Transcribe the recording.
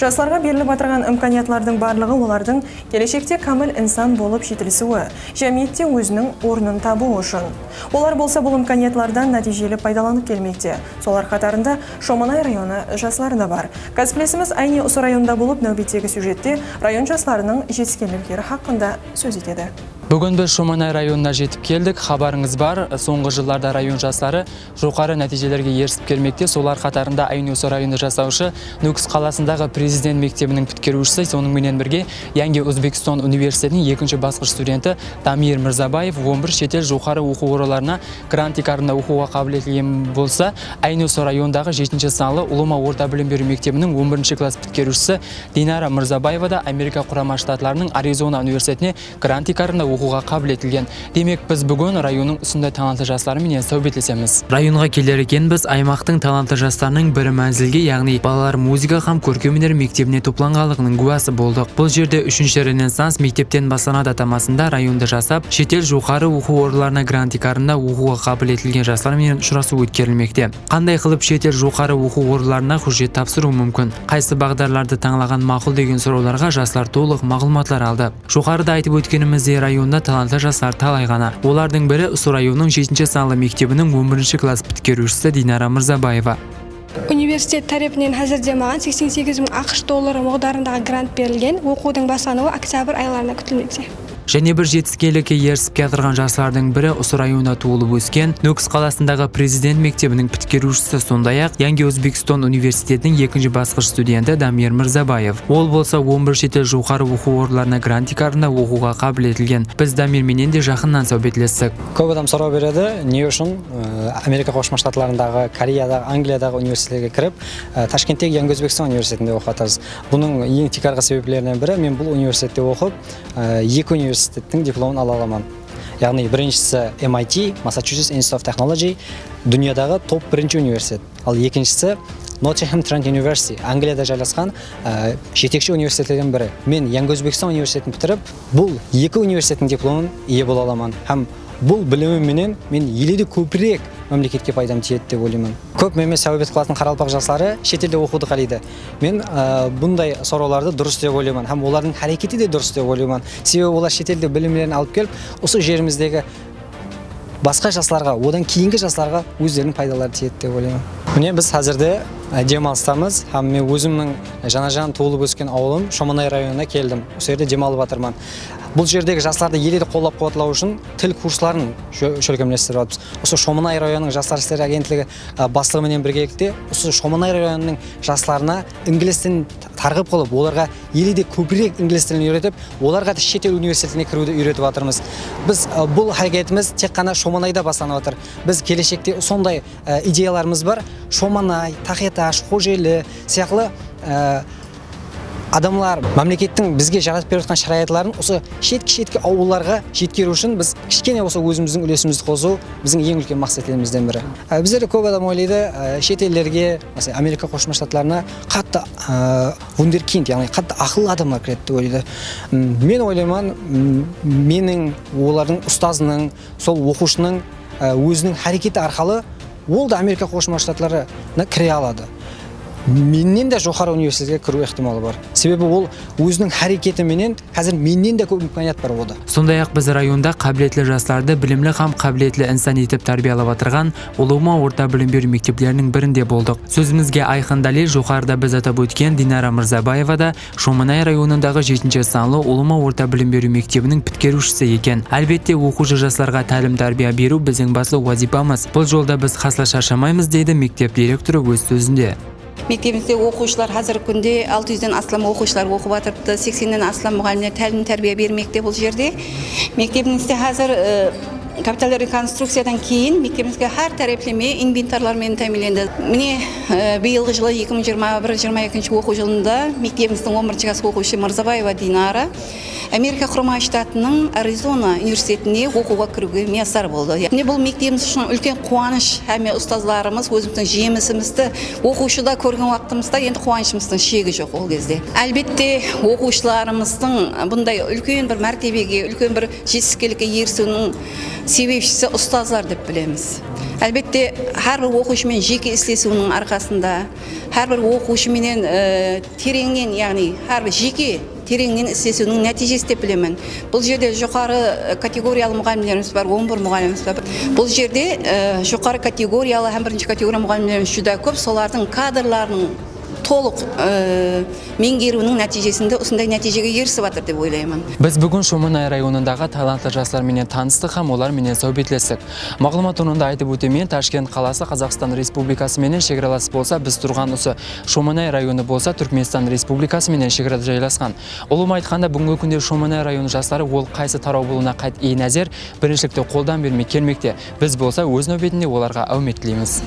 Жастарға беріліп атырған имканиятлардың барлығы олардың келешекте камыл инсан болып жетілісуі, жәмиетте өзінің орнын табуы үшін. Олар болса бұл имканиятлардан нәтижелі пайдаланып келмекте. Солар қатарында Шоманай районы жастары бар. Кәсіплесіміз Айне Ұсы районында болып нәубеттегі сюжетте район жастарының жетіскерліктері хақында сөз етеді. Бүгін біз Шоманай районына жетіп келдік. Хабарыңыз бар, соңғы жылдарда район жастары жоғары нәтижелерге ерісіп келмекте. Солар қатарында Айнөсі районды жасаушы Нүкіс қаласындағы президент мектебінің бүткерушісі, соның менен бірге Янге Өзбекстан университетінің екінші басқыш студенті Дамир Мырзабаев 11 шетел жоғары оқу ораларына грант икарында оқуға қабілетілген болса, Айнөсі райондағы 7 саналы Улыма орта білім беру мектебінің 11 класс бүткерушісі Динара Мырзабаева да Америка құрама штатларының Аризона университетіне грант икарында оқуға қабілетілген. Демек біз бүгін районның ұсындай талантты жастарымен сәубеттесеміз. Районға келер екен біз аймақтың талантты жастарының бірі мәнзілге, яғни балалар музыка һәм көркем өнер мектебіне топланғанлығының куәсі болдық. Бұл жерде үшінші ренессанс мектептен басталады атамасында районды жасап, шетел жоғары оқу орындарына грант икарында оқуға қабілетілген жастармен ұшырасу өткерілмекте. Қандай қылып шетел жоғары оқу орындарына құжат тапсыру мүмкін? Қайсы бағдарларды таңлаған мақұл деген сұрауларға жастар толық мағлұматлар алды. Жоғарыда айтып өткеніміздей районда талантты жастар талай ғана. Олардың бірі районының 7 саналы мектебінің 11 класс біткерушісі Динара Мырзабаева. университет тарапынан әзірде маған 88 мың ақш доллары мағдарындағы грант берілген оқудың басталуы октябрь айларына күтілмекте және бір жетістікке ерісіп келтірген жастардың бірі осы районда туылып өскен нүкіс қаласындағы президент мектебінің біткерушісі сондай ақ янги өзбекстан университетінің екінші басқыш студенті дамир мырзабаев. Ол болса 11 шетел жоғары оқу орындарына грант икарында оқуға қабілетілген біз дамирменен де жақыннан сәубетлестік көп адам сұрау береді. Не үшін? Ә, америка құрама штатларындағы кореядағы англиядағы университеттерге кіріп ә, ташкенттегі янг өзбекстан университетінде оқып жатырмыз бұның ең текарғы себептерінен бірі мен бұл университетте оқып ә, екі университеттің дипломын ала аламын. Яғни біріншісі MIT Massachusetts Institute of Technology дүниядағы топ бірінші университет. Ал екіншісі Nottingham Trent University Англияда жайласқан ә, жетекші университеттердің бірі. Мен янг өзбекстан университетін бітіріп бұл екі университеттің дипломын ие бола аламын. Һәм бұл білімімменен мен еледе көбірек мемлекетке пайдам тиеді деп ойлаймын. Көп менімен сәубет қылатын қаралпақ жастары шетелде оқуды қалайды мен ә, бұндай сұрауларды дұрыс деп ойлаймын. Һәм олардың әрекеті де дұрыс деп ойлаймын. Себебі олар шетелде білімдерін алып келіп осы жеріміздегі басқа жастарға одан кейінгі жастарға өздерінің пайдалары тиеді деп ойлаймын. Міне біз қазірде демалыстамыз һәм мен өзімнің жаңажан туылып өскен ауылым шоманай районына келдім осы жерде демалып жатырмын бұл жердегі жастарды еледе қолдап қуатлау үшін тіл курсларын шөлкемлестіріп жатырмыз осы шоманай районының жастар істері агентлігі ә, бастығыменен біргелікте осы шоманай районының жастарына инглиз тілін тарғып қылып оларға еледе көбірек инглиз тілін үйретіп оларға да шетел университетіне кіруді үйретіп жатырмыз біз ә, бұл әрекетіміз тек қана шоманайда басталып жатыр біз келешекте сондай ә, идеяларымыз бар шоманай тахеташ қожелі сияқты ә, адамлар мемлекеттің бізге жаратып беріп жатқан шариғатларын осы шеткі шеткі ауылдарға жеткеру үшін біз кішкене болса өзіміздің үлесімізді қосу біздің ең үлкен мақсатымыздың бірі ә, біздерде көп адам ойлайды ә, шет америка құрама штатларына қатты ә, вундеркинд яғни қатты ақылды адамдар кіреді деп ойлайды мен ойлаймын менің олардың ұстазының сол оқушының өзінің әрекеті арқылы ол да америка құрама штатларына кіре алады. Менен де жоғары университетке кіру ықтималы бар. Себебі ол өзінің әрекетіменен қазір менен де көп имканият бар ода сондай ақ біз районда қабілетлі жастарды білімлі һәм қабілетлі инсан етіп тәрбиелеп отырған ұлыма орта білім беру мектептерінің бірінде болдық. Сөзімізге айқын дәлел жоғарыда біз атап өткен динара мырзабаева да шоманай районындағы жетінші саналы ұлыма орта білім беру мектебінің біткерушісі екен. Әлбетте оқушы жастарға тәлім тәрбие беру біздің басты уазипамыз бұл жолда біз хасла шаршамаймыз дейді мектеп директоры өз сөзінде. Мектебімізде оқушылар қазіргі күнде 600-ден астам оқушылар оқып жатырыпты 80-ден астам мұғалімдер тәлім тәрбие бермекте бұл жерде. Мектебімізде қазір капиталдық реконструкциядан кейін мектебімізге әр тәреплеме инвентарлармен тәмінленді міне биылғы жылы 2021-22 оқу жылында мектебіміздің 11 класс оқушысы мырзабаева динара америка құрама штатының аризона университетіне оқуға кіруге миясар болды міне бұл мектебіміз үшін үлкен қуаныш һәм ұстазларымыз өзіміздің жемісімізді оқушыда көрген уақытымызда енді қуанышымыздың шегі жоқ ол кезде әлбетте оқушыларымыздың бұндай үлкен бір мәртебеге үлкен бір жетістікке ерісуінің себепшісі ұстаздар деп білеміз. Әлбетте әрбір оқушымен жеке істесуінің арқасында әрбір оқушыменен ә, тереңнен яғни әрбір жеке тереңнен істесуінің нәтижесі деп білемін. Бұл жерде жоғары категориялы мұғалімдеріміз бар 11 мұғаліміміз бар. Бұл жерде ә, жоғары категориялы һәм бірінші категория мұғалімдеріміз жүда көп. Солардың кадрларының толық ә, меңгеруінің нәтижесінде осындай нәтижеге ерісіп жатыр деп ойлаймын. Біз бүгін шоманай районындағы талантты жастарменен таныстық һәм оларменен сәубетлестік мағлұмат орнында айтып өтемен ташкент қаласы қазақстан республикасыменен шекаралас болса біз тұрған осы шоманай районы болса түркменстан республикасыменен шекарада жайласқан. Ұлым айтқанда бүгінгі күнде шоманай районы жастары ол қайсы тарау болуына қайт назер біріншілікті қолдан бермей келмекте. Біз болса өз нәубетінде оларға әумет тілейміз.